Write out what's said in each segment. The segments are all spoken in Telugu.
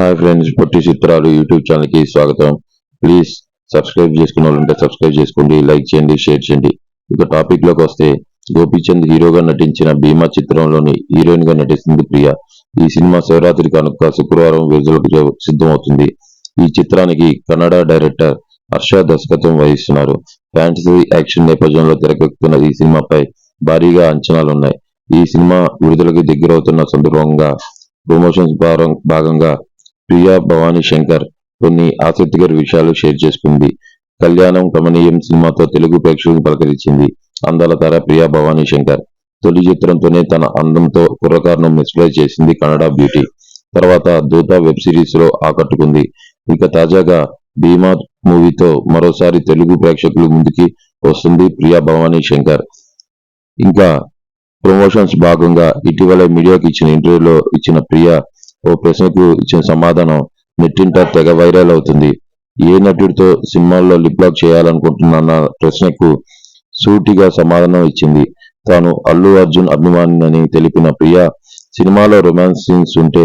హాయ్ ఫ్రెండ్స్ పొట్టి చిత్రాలు యూట్యూబ్ ఛానల్కి స్వాగతం. ప్లీజ్ సబ్స్క్రైబ్ చేసుకున్న వాళ్ళంటే సబ్స్క్రైబ్ చేసుకోండి లైక్ చేయండి షేర్ చేయండి. ఇక టాపిక్లోకి వస్తే గోపీచంద్ హీరోగా నటించిన భీమా చిత్రంలోని హీరోయిన్గా నటిస్తుంది ప్రియ. ఈ సినిమా శివరాత్రి కనుక శుక్రవారం విడుదలకు సిద్ధమవుతుంది. ఈ చిత్రానికి కన్నడ డైరెక్టర్ హర్ష దర్శకత్వం వహిస్తున్నారు. ఫ్యాంటసీ యాక్షన్ నేపథ్యంలో తెరకెక్కుతున్న ఈ సినిమాపై భారీగా అంచనాలున్నాయి. ఈ సినిమా విడుదలకి దగ్గరవుతున్న సందర్భంగా ప్రమోషన్స్ భాగంగా ప్రియా భవానీ శంకర్ కొన్ని ఆసక్తికర విషయాలు షేర్ చేసుకుంది. కళ్యాణం కమనీయం సినిమాతో తెలుగు ప్రేక్షకులను పలకరించింది. అందాల తార ప్రియా భవానీ శంకర్. తొలి చిత్రంతోనే తన అందంతో కుర్రకారును మిస్ప్లై చేసింది కన్నడ బ్యూటీ. తర్వాత దూత వెబ్ సిరీస్లో ఆకట్టుకుంది. ఇక తాజాగా భీమా మూవీతో మరోసారి తెలుగు ప్రేక్షకుల ముందుకి వస్తుంది ప్రియా భవానీ శంకర్. ఇంకా ప్రమోషన్స్ భాగంగా ఇటీవల మీడియాకి ఇచ్చిన ఇంటర్వ్యూలో ఇచ్చిన ప్రియా ఓ ప్రశ్నకు ఇచ్చిన సమాధానం నెట్టింట తెగ వైరల్ అవుతుంది. ఏ నటుడితో సినిమాల్లో లిప్ లాక్ చేయాలనుకుంటున్న ప్రశ్నకు సూటిగా సమాధానం ఇచ్చింది. తాను అల్లు అర్జున్ అభిమానినని తెలిపిన ప్రియ సినిమాలో రొమాన్స్ సీన్స్ ఉంటే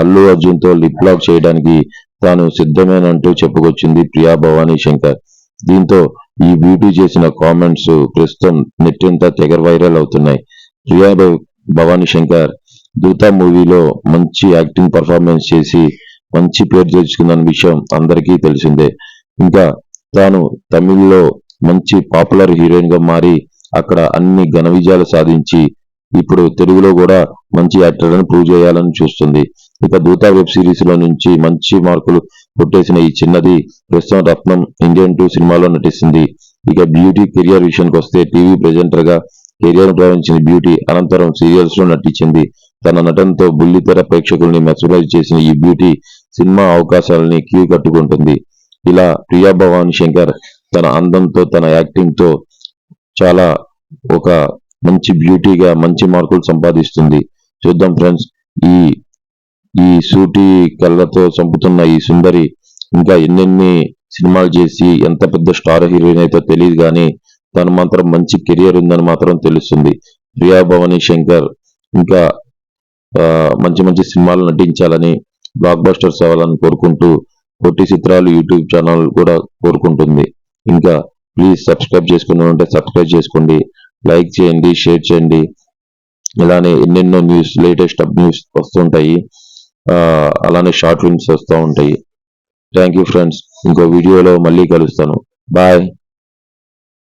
అల్లు అర్జున్తో లిప్ లాక్ చేయడానికి తాను సిద్ధమేనంటూ చెప్పుకొచ్చింది ప్రియా భవానీ శంకర్. దీంతో ఈ బ్యూటీ చేసిన కామెంట్స్ ప్రస్తుతం నెట్టింత తెగ వైరల్ అవుతున్నాయి. ప్రియా భవానీ శంకర్ దూత మూవీలో మంచి యాక్టింగ్ పర్ఫార్మెన్స్ చేసి మంచి పేరు తెచ్చుకుందన్న విషయం అందరికీ తెలిసిందే. ఇంకా తాను తమిళ్ళో మంచి పాపులర్ హీరోయిన్గా మారి అక్కడ అన్ని ఘన విజయాలు సాధించి ఇప్పుడు తెలుగులో కూడా మంచి యాక్టర్ అని ప్రూవ్ చేయాలని చూస్తుంది. ఇక దూత వెబ్ సిరీస్లో నుంచి మంచి మార్కులు కొట్టేసిన ఈ చిన్నది ప్రస్తుతం రత్నం ఇండియన్ టూ సినిమాలో నటిస్తుంది. ఇక బ్యూటీ కెరియర్ విషయానికి వస్తే టీవీ ప్రెజెంటర్గా కెరియర్ ప్రారంభించిన బ్యూటీ అనంతరం సీరియల్స్లో నటించింది. తన నటనతో బుల్లితెర ప్రేక్షకుల్ని మెస్మరైజ్ చేసిన ఈ బ్యూటీ సినిమా అవకాశాలని క్యూ కట్టుకుంటుంది. ఇలా ప్రియా భవానీ శంకర్ తన అందంతో తన యాక్టింగ్తో చాలా ఒక మంచి బ్యూటీగా మంచి మార్కులు సంపాదిస్తుంది. చూద్దాం ఫ్రెండ్స్ ఈ ఈ సూటి కళ్ళతో చంపుతున్న ఈ సుందరి ఇంకా ఎన్నెన్ని సినిమాలు చేసి ఎంత పెద్ద స్టార్ హీరోయిన్ అయితే తెలియదు కానీ తను మాత్రం మంచి కెరియర్ ఉందని మాత్రం తెలుస్తుంది. ప్రియా భవానీ శంకర్ ఇంకా మంచి మంచి సినిమాలు నటించాలని బ్లాక్ బస్టర్స్ అవ్వాలని కోరుకుంటూ కొట్టి చిత్రాలు యూట్యూబ్ ఛానల్ కూడా కోరుకుంటుంది. ఇంకా ప్లీజ్ సబ్స్క్రైబ్ చేసుకుని ఉంటే సబ్స్క్రైబ్ చేసుకోండి. లైక్ చేయండి షేర్ చేయండి. ఇలానే ఎన్నెన్నో న్యూస్ లేటెస్ట్ అప్ న్యూస్ వస్తుంటాయి. అలానే షార్ట్ ఫిల్మ్స్ వస్తూ ఉంటాయి. థ్యాంక్ యూ ఫ్రెండ్స్ ఇంకో వీడియోలో మళ్ళీ కలుస్తాను. బాయ్